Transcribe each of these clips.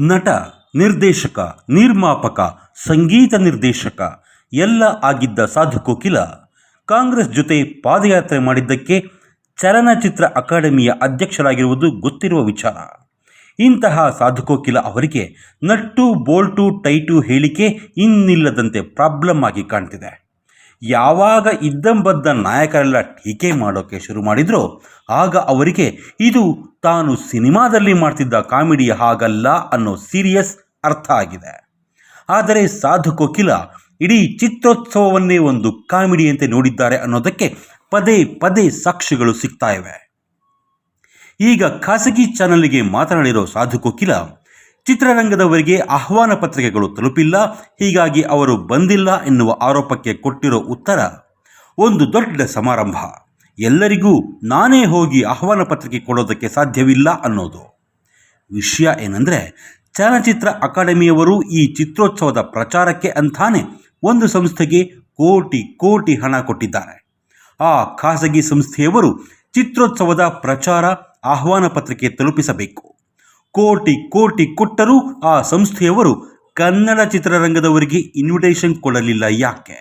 ನಟ, ನಿರ್ದೇಶಕ, ನಿರ್ಮಾಪಕ, ಸಂಗೀತ ನಿರ್ದೇಶಕ ಎಲ್ಲ ಆಗಿದ್ದ ಸಾಧು ಕೋಕಿಲ ಕಾಂಗ್ರೆಸ್ ಜೊತೆ ಪಾದಯಾತ್ರೆ ಮಾಡಿದ್ದಕ್ಕೆ ಚಲನಚಿತ್ರ ಅಕಾಡೆಮಿಯ ಅಧ್ಯಕ್ಷರಾಗಿರುವುದು ಗೊತ್ತಿರುವ ವಿಚಾರ. ಇಂತಹ ಸಾಧು ಕೋಕಿಲ ಅವರಿಗೆ ನಟ್ಟು, ಬೋಲ್ಟು, ಟೈಟು ಹೇಳಿಕೆ ಇನ್ನಿಲ್ಲದಂತೆ ಪ್ರಾಬ್ಲಮ್ ಆಗಿ ಕಾಣ್ತಿದೆ. ಯಾವಾಗ ಇದ್ದಂಬದ್ದ ನಾಯಕರೆಲ್ಲ ಟೀಕೆ ಮಾಡೋಕ್ಕೆ ಶುರು ಮಾಡಿದ್ರೋ, ಆಗ ಅವರಿಗೆ ಇದು ತಾನು ಸಿನಿಮಾದಲ್ಲಿ ಮಾಡ್ತಿದ್ದ ಕಾಮಿಡಿ ಹಾಗಲ್ಲ ಅನ್ನೋ ಸೀರಿಯಸ್ ಅರ್ಥ ಆಗಿದೆ. ಆದರೆ ಸಾಧು ಕೋಕಿಲ ಇಡೀ ಚಿತ್ರೋತ್ಸವವನ್ನೇ ಒಂದು ಕಾಮಿಡಿಯಂತೆ ನೋಡಿದ್ದಾರೆ ಅನ್ನೋದಕ್ಕೆ ಪದೇ ಪದೇ ಸಾಕ್ಷಿಗಳು ಸಿಗ್ತಾ ಇವೆ. ಈಗ ಖಾಸಗಿ ಚಾನಲ್ಗೆ ಮಾತನಾಡಿರೋ ಸಾಧು ಕೋಕಿಲ ಚಿತ್ರರಂಗದವರಿಗೆ ಆಹ್ವಾನ ಪತ್ರಿಕೆಗಳು ತಲುಪಿಲ್ಲ. ಹೀಗಾಗಿ ಅವರು ಬಂದಿಲ್ಲ ಎನ್ನುವ ಆರೋಪಕ್ಕೆ ಕೊಟ್ಟಿರೋ ಉತ್ತರ, ಒಂದು ದೊಡ್ಡ ಸಮಾರಂಭ. ಎಲ್ಲರಿಗೂ ನಾನೇ ಹೋಗಿ ಆಹ್ವಾನ ಪತ್ರಿಕೆ ಕೊಡೋದಕ್ಕೆ ಸಾಧ್ಯವಿಲ್ಲ ಅನ್ನೋದು. ವಿಷಯ ಏನಂದರೆ, ಚಲನಚಿತ್ರ ಅಕಾಡೆಮಿಯವರು ಈ ಚಿತ್ರೋತ್ಸವದ ಪ್ರಚಾರಕ್ಕೆ ಅಂತಾನೆ ಒಂದು ಸಂಸ್ಥೆಗೆ ಕೋಟಿ ಕೋಟಿ ಹಣ ಕೊಟ್ಟಿದ್ದಾರೆ. ಆ ಖಾಸಗಿ ಸಂಸ್ಥೆಯವರು ಚಿತ್ರೋತ್ಸವದ ಪ್ರಚಾರ, ಆಹ್ವಾನ ಪತ್ರಿಕೆ ತಲುಪಿಸಬೇಕು. ಕೋಟಿ ಕೋಟಿ ಕೊಟ್ಟರೂ ಆ ಸಂಸ್ಥೆಯವರು ಕನ್ನಡ ಚಿತ್ರರಂಗದವರಿಗೆ ಇನ್ವಿಟೇಷನ್ ಕೊಡಲಿಲ್ಲ ಯಾಕೆ?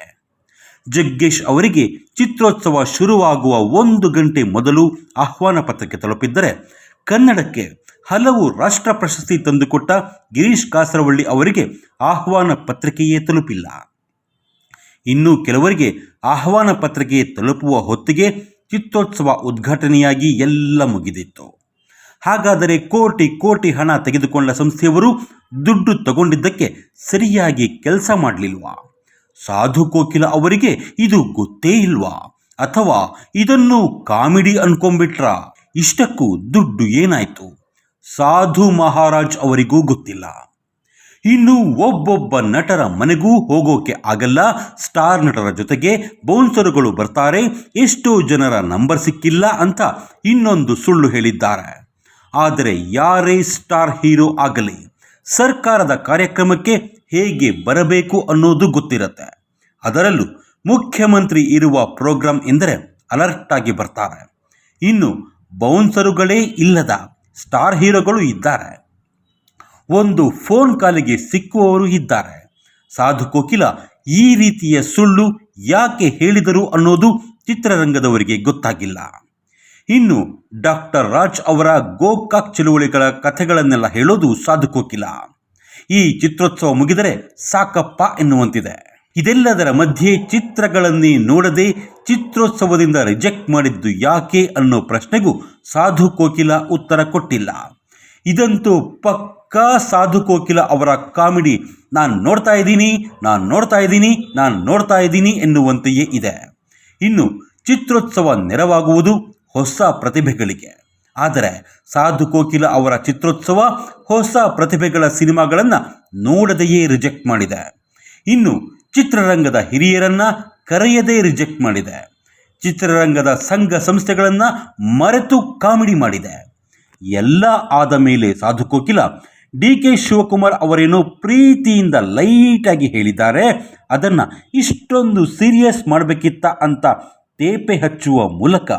ಜಗ್ಗೇಶ್ ಅವರಿಗೆ ಚಿತ್ರೋತ್ಸವ ಶುರುವಾಗುವ ಒಂದು ಗಂಟೆ ಮೊದಲು ಆಹ್ವಾನ ಪತ್ರಕ್ಕೆ ತಲುಪಿದ್ದರೆ ಕನ್ನಡಕ್ಕೆ ಹಲವು ರಾಷ್ಟ್ರ ಪ್ರಶಸ್ತಿ ತಂದುಕೊಟ್ಟ ಗಿರೀಶ್ ಕಾಸರವಳ್ಳಿ ಅವರಿಗೆ ಆಹ್ವಾನ ಪತ್ರಿಕೆಯೇ ತಲುಪಿಲ್ಲ. ಇನ್ನು ಕೆಲವರಿಗೆ ಆಹ್ವಾನ ಪತ್ರಿಕೆ ತಲುಪುವ ಹೊತ್ತಿಗೆ ಚಿತ್ರೋತ್ಸವ ಉದ್ಘಾಟನೆಯಾಗಿ ಎಲ್ಲ ಮುಗಿದಿತ್ತು. ಹಾಗಾದರೆ ಕೋಟಿ ಕೋಟಿ ಹಣ ತೆಗೆದುಕೊಂಡ ಸಂಸ್ಥೆಯವರು ದುಡ್ಡು ತಗೊಂಡಿದ್ದಕ್ಕೆ ಸರಿಯಾಗಿ ಕೆಲಸ ಮಾಡಲಿಲ್ವಾ? ಸಾಧು ಕೋಕಿಲ ಅವರಿಗೆ ಇದು ಗೊತ್ತೇ ಇಲ್ವಾ? ಅಥವಾ ಇದನ್ನು ಕಾಮಿಡಿ ಅನ್ಕೊಂಬಿಟ್ರ ಇಷ್ಟಕ್ಕೂ ದುಡ್ಡು ಏನಾಯ್ತು? ಸಾಧು ಮಹಾರಾಜ್ ಅವರಿಗೂ ಗೊತ್ತಿಲ್ಲ. ಇನ್ನು ಒಬ್ಬೊಬ್ಬ ನಟರ ಮನೆಗೂ ಹೋಗೋಕೆ ಆಗಲ್ಲ. ಸ್ಟಾರ್ ನಟರ ಜೊತೆಗೆ ಬೌನ್ಸರುಗಳು ಬರ್ತಾರೆ. ಎಷ್ಟೋ ಜನರ ನಂಬರ್ ಸಿಕ್ಕಿಲ್ಲ ಅಂತ ಇನ್ನೊಂದು ಸುಳ್ಳು ಹೇಳಿದ್ದಾರೆ. ಆದರೆ ಯಾರೇ ಸ್ಟಾರ್ ಹೀರೋ ಆಗಲಿ, ಸರ್ಕಾರದ ಕಾರ್ಯಕ್ರಮಕ್ಕೆ ಹೇಗೆ ಬರಬೇಕು ಅನ್ನೋದು ಗೊತ್ತಿರುತ್ತೆ. ಅದರಲ್ಲೂ ಮುಖ್ಯಮಂತ್ರಿ ಇರುವ ಪ್ರೋಗ್ರಾಂ ಎಂದರೆ ಅಲರ್ಟ್ ಆಗಿ ಬರ್ತಾರೆ. ಇನ್ನು ಬೌನ್ಸರುಗಳೇ ಇಲ್ಲದ ಸ್ಟಾರ್ ಹೀರೋಗಳು ಇದ್ದಾರೆ. ಒಂದು ಫೋನ್ ಕಾಲಿಗೆ ಸಿಕ್ಕುವವರು ಇದ್ದಾರೆ. ಸಾಧು ಕೋಕಿಲ ಈ ರೀತಿಯ ಸುಳ್ಳು ಯಾಕೆ ಹೇಳಿದರು ಅನ್ನೋದು ಚಿತ್ರರಂಗದವರಿಗೆ ಗೊತ್ತಾಗಿಲ್ಲ. ಇನ್ನು ಡಾಕ್ಟರ್ ರಾಜ್ ಅವರ ಗೋಕಾಕ್ ಚಳುವಳಿಗಳ ಕಥೆಗಳನ್ನೆಲ್ಲ ಹೇಳೋದು ಸಾಧು ಕೋಕಿಲ ಈ ಚಿತ್ರೋತ್ಸವ ಮುಗಿದರೆ ಸಾಕಪ್ಪ ಎನ್ನುವಂತಿದೆ. ಇದೆಲ್ಲದರ ಮಧ್ಯೆ ಚಿತ್ರಗಳನ್ನೇ ನೋಡದೆ ಚಿತ್ರೋತ್ಸವದಿಂದ ರಿಜೆಕ್ಟ್ ಮಾಡಿದ್ದು ಯಾಕೆ ಅನ್ನೋ ಪ್ರಶ್ನೆಗೂ ಸಾಧು ಕೋಕಿಲ ಉತ್ತರ ಕೊಟ್ಟಿಲ್ಲ. ಇದಂತೂ ಪಕ್ಕಾ ಸಾಧು ಕೋಕಿಲ ಅವರ ಕಾಮಿಡಿ, ನಾನು ನೋಡ್ತಾ ಇದ್ದೀನಿ, ನಾನು ನೋಡ್ತಾ ಇದ್ದೀನಿ, ನಾನು ನೋಡ್ತಾ ಇದ್ದೀನಿ ಎನ್ನುವಂತೆಯೇ ಇದೆ. ಇನ್ನು ಚಿತ್ರೋತ್ಸವ ನೆರವಾಗುವುದು ಹೊಸ ಪ್ರತಿಭೆಗಳಿಗೆ. ಆದರೆ ಸಾಧು ಕೋಕಿಲ ಅವರ ಚಿತ್ರೋತ್ಸವ ಹೊಸ ಪ್ರತಿಭೆಗಳ ಸಿನಿಮಾಗಳನ್ನು ನೋಡದೆಯೇ ರಿಜೆಕ್ಟ್ ಮಾಡಿದೆ. ಇನ್ನು ಚಿತ್ರರಂಗದ ಹಿರಿಯರನ್ನ ಕರೆಯದೇ ರಿಜೆಕ್ಟ್ ಮಾಡಿದೆ. ಚಿತ್ರರಂಗದ ಸಂಘ ಸಂಸ್ಥೆಗಳನ್ನು ಮರೆತು ಕಾಮಿಡಿ ಮಾಡಿದೆ. ಎಲ್ಲ ಆದ ಮೇಲೆ ಸಾಧು ಕೋಕಿಲ ಡಿ ಕೆ ಶಿವಕುಮಾರ್ ಅವರೇನೋ ಪ್ರೀತಿಯಿಂದ ಲೈಟಾಗಿ ಹೇಳಿದ್ದಾರೆ, ಅದನ್ನು ಇಷ್ಟೊಂದು ಸೀರಿಯಸ್ ಮಾಡಬೇಕಿತ್ತ ಅಂತ ತೇಪೆ ಹಚ್ಚುವ ಮೂಲಕ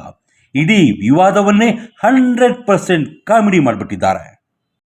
ಇಡೀ ವಿವಾದವನ್ನೇ ಹಂಡ್ರೆಡ್ ಪರ್ಸೆಂಟ್ ಕಾಮಿಡಿ ಮಾಡಿಬಿಟ್ಟಿದ್ದಾರೆ.